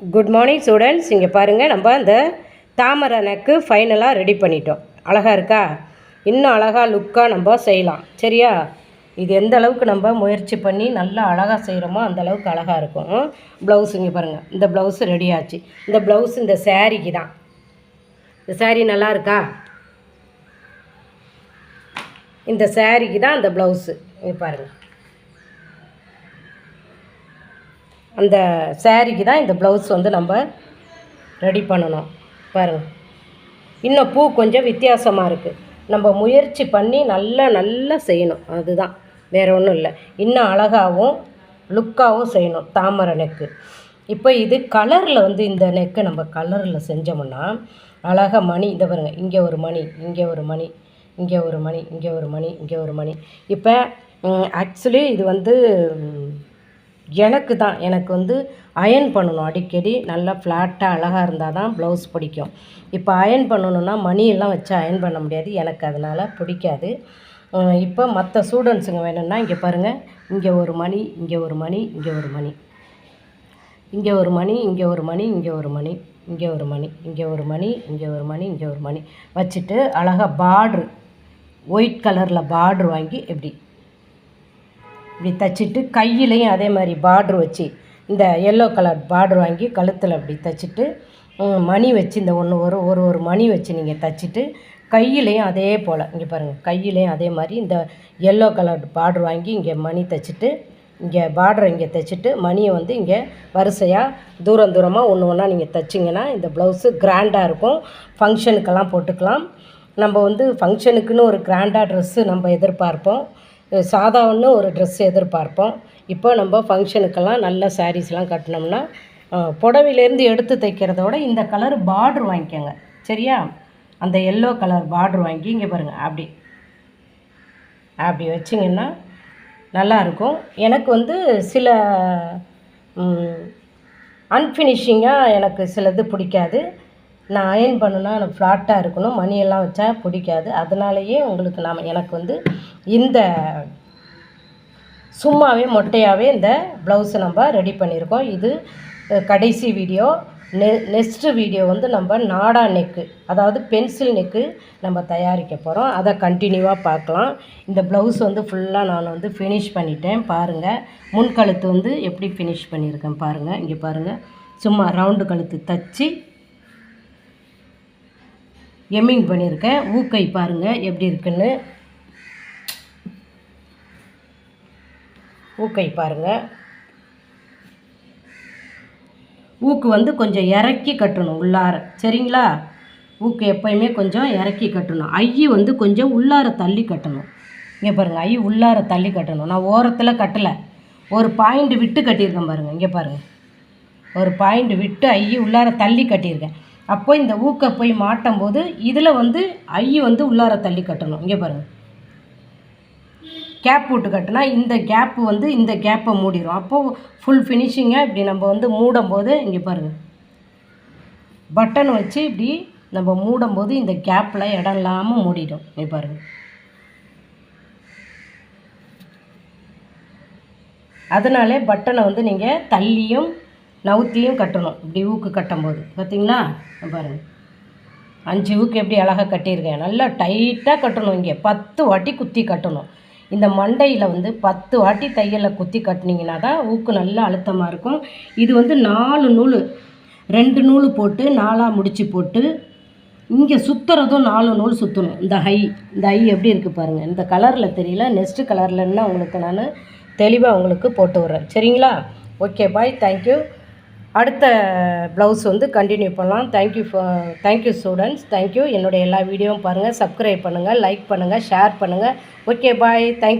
Good morning students இங்கே பாருங்கள் நம்ம அந்த தாமரை நக்கு ஃபைனலாக ரெடி பண்ணிட்டோம். அழகாக இருக்கா? இன்னும் அழகாக லுக்காக நம்ம செய்யலாம். சரியா? இது எந்த அளவுக்கு நம்ம முயற்சி பண்ணி நல்லா அழகாக செய்கிறோமோ அந்த அளவுக்கு அழகாக இருக்கும். ப்ளவுஸ் இங்கே பாருங்கள் இந்த ப்ளவுஸ் ரெடி ஆச்சு. இந்த ப்ளவுஸ் இந்த சேரீக்கு தான். இந்த சேரீ நல்லா இருக்கா? இந்த சேரீக்கு தான் அந்த ப்ளவுஸு இங்கே பாருங்கள் அந்த சாரீக்கு தான் இந்த ப்ளவுஸ் வந்து நம்ம ரெடி பண்ணணும். பாருங்கள் இன்னும் பூ கொஞ்சம் வித்தியாசமாக இருக்குது நம்ம முயற்சி பண்ணி நல்லா நல்லா செய்யணும். அதுதான். வேறு ஒன்றும் இல்லை. இன்னும் அழகாகவும் லுக்காகவும் செய்யணும். தாமரை நெக்கு. இப்போ இது கலரில் வந்து இந்த நெக்கை நம்ம கலரில் செஞ்சோம்னா அழகாக மணி இதை பாருங்க. இங்கே ஒரு மணி இங்கே ஒரு மணி இங்கே ஒரு மணி இங்கே ஒரு மணி இங்கே ஒரு மணி. இப்போ ஆக்சுவலி இது வந்து எனக்கு தான் எனக்கு வந்து அயன் பண்ணணும் அடிக்கடி நல்லா ஃப்ளாட்டாக அழகாக இருந்தால் தான் ப்ளவுஸ் பிடிக்கும் இப்போ அயன் பண்ணணுன்னா மணியெல்லாம் வச்சு அயன் பண்ண முடியாது எனக்கு அதனால் பிடிக்காது இப்போ மற்ற ஸ்டூடெண்ட்ஸுங்க வேணும்னா இங்கே பாருங்கள் இங்கே ஒரு மணி இங்கே ஒரு மணி இங்கே ஒரு மணி இங்கே ஒரு மணி இங்கே ஒரு மணி இங்கே ஒரு மணி இங்கே ஒரு மணி இங்கே ஒரு மணி இங்கே ஒரு மணி இங்கே ஒரு மணி வச்சுட்டு அழகாக பார்ட்ரு ஒயிட் கலரில் பார்ட்ரு வாங்கி எப்படி இப்படி தைச்சிட்டு கையிலையும் அதே மாதிரி பார்ட்ரு வச்சு இந்த எல்லோ கலர் பார்ட்ரு வாங்கி கழுத்தில் அப்படி தைச்சிட்டு மணி வச்சு இந்த ஒன்று ஒரு ஒரு ஒரு மணி வச்சு நீங்கள் தைச்சிட்டு கையிலையும் அதே போல் இங்கே பாருங்கள் கையிலையும் அதே மாதிரி இந்த எல்லோ கலர் பார்ட்ரு வாங்கி இங்கே மணி தைச்சிட்டு இங்கே பார்டரை இங்கே தைச்சிட்டு மணியை வந்து இங்கே வரிசையாக தூரம் தூரமாக ஒன்று ஒன்றா நீங்கள் தைச்சிங்கன்னா இந்த ப்ளவுஸு கிராண்டாக இருக்கும். ஃபங்க்ஷனுக்கெல்லாம் போட்டுக்கலாம். நம்ம வந்து ஃபங்க்ஷனுக்குன்னு ஒரு கிராண்டாக ட்ரெஸ்ஸு நம்ம எதிர்பார்ப்போம். சாதாரண ஒரு ட்ரெஸ் எதிர்பார்ப்போம். இப்போ நம்ம ஃபங்க்ஷனுக்கெல்லாம் நல்ல சாரீஸ்லாம் கட்டினோம்னா புடவையிலேருந்து எடுத்து தைக்கிறத விட இந்த கலர் பார்ட்ரு வாங்கிக்கோங்க. சரியா? அந்த எல்லோ கலர் பார்ட்ரு வாங்கி இங்கே பாருங்கள் அப்படி. அப்படி வச்சிங்கன்னா நல்லாயிருக்கும். எனக்கு வந்து சில அன்ஃபினிஷிங்காக எனக்கு சிலது பிடிக்காது. நான் அயன் பண்ணுனா எனக்கு ஃப்ளாட்டாக இருக்கணும். மணியெல்லாம் வச்சா பிடிக்காது. அதனாலேயே உங்களுக்கு நாம் எனக்கு வந்து இந்த சும்மாவே மொட்டையாகவே இந்த ப்ளவுஸை நம்ம ரெடி பண்ணியிருக்கோம். இது கடைசி வீடியோ நெ நெக்ஸ்ட்டு வீடியோ வந்து நம்ம நாடா நெக்கு அதாவது பென்சில் நெக்கு நம்ம தயாரிக்க போகிறோம் அதை கண்டினியூவாக பார்க்கலாம். இந்த ப்ளவுஸ் வந்து ஃபுல்லாக நான் வந்து ஃபினிஷ் பண்ணிட்டேன். பாருங்கள் முன் கழுத்து வந்து எப்படி ஃபினிஷ் பண்ணியிருக்கேன் பாருங்கள் இங்கே பாருங்கள் சும்மா ரவுண்டு கழுத்து தச்சு எம்மிங் பண்ணியிருக்கேன். ஊக்கை பாருங்கள் எப்படி இருக்குன்னு. ஊக்கை பாருங்கள் ஊக்கு வந்து கொஞ்சம் இறக்கி கட்டணும் உள்ளார. சரிங்களா? ஊக்கு எப்பயுமே கொஞ்சம் இறக்கி கட்டணும். ஐ வந்து கொஞ்சம் உள்ளார தள்ளி கட்டணும். இங்கே பாருங்கள் ஐ உள்ளார தள்ளி கட்டணும். நான் ஓரத்தில் கட்டலை. ஒரு பாயிண்ட் விட்டு கட்டியிருக்கேன் பாருங்கள் இங்கே பாருங்கள் ஒரு பாயிண்ட் விட்டு ஐ உள்ளார தள்ளி கட்டியிருக்கேன். அப்போ இந்த ஊக்கை போய் மாட்டும் போது இதில் வந்து ஐ வந்து உள்ளார தள்ளி கட்டணும். இங்கே பாருங்கள் கேப் போட்டு கட்டினா இந்த கேப்பு வந்து இந்த கேப்பை மூடிடும் அப்போது ஃபுல் ஃபினிஷிங்காக இப்படி நம்ம வந்து மூடும் போது இங்கே பாருங்கள் பட்டன் வச்சு இப்படி நம்ம மூடும் போது இந்த கேப்பில் இடம் இல்லாமல் மூடிடும். இங்கே பாருங்கள் அதனாலே பட்டனை வந்து நீங்கள் தள்ளியும் நவுத்தியும் கட்டணும். இப்படி ஊக்கு கட்டும்போது. பார்த்தீங்களா பாருங்கள் அஞ்சு ஊக்கு எப்படி அழகாக கட்டியிருக்கேன். நல்லா டைட்டாக கட்டணும் இங்கே. பத்து வாட்டி குத்தி கட்டணும். இந்த மண்டையில் வந்து பத்து வாட்டி தையலை குத்தி கட்டினீங்கன்னா தான் ஊக்கு நல்லா அழுத்தமாக இருக்கும். இது வந்து நாலு நூல். ரெண்டு நூல் போட்டு நாலாக முடித்து போட்டு இங்கே சுற்றுறதும் நாலு நூல் சுற்றணும் இந்த ஹை இந்த ஹை எப்படி இருக்குது பாருங்கள் இந்த கலரில் தெரியல. நெக்ஸ்ட்டு கலர்லன்னா உங்களுக்கு நான் தெளிவாக உங்களுக்கு போட்டு விட்றேன். சரிங்களா? Okay bye. Thank you. அடுத்த ப்ளவுஸ் வந்து கண்டினியூ பண்ணலாம். Thank you thank you students thank you என்னுடைய எல்லா வீடியோவும் பாருங்கள் சப்ஸ்கிரைப் பண்ணுங்கள் லைக் பண்ணுங்கள் ஷேர் பண்ணுங்கள் ஓகே பாய் தேங்க்யூ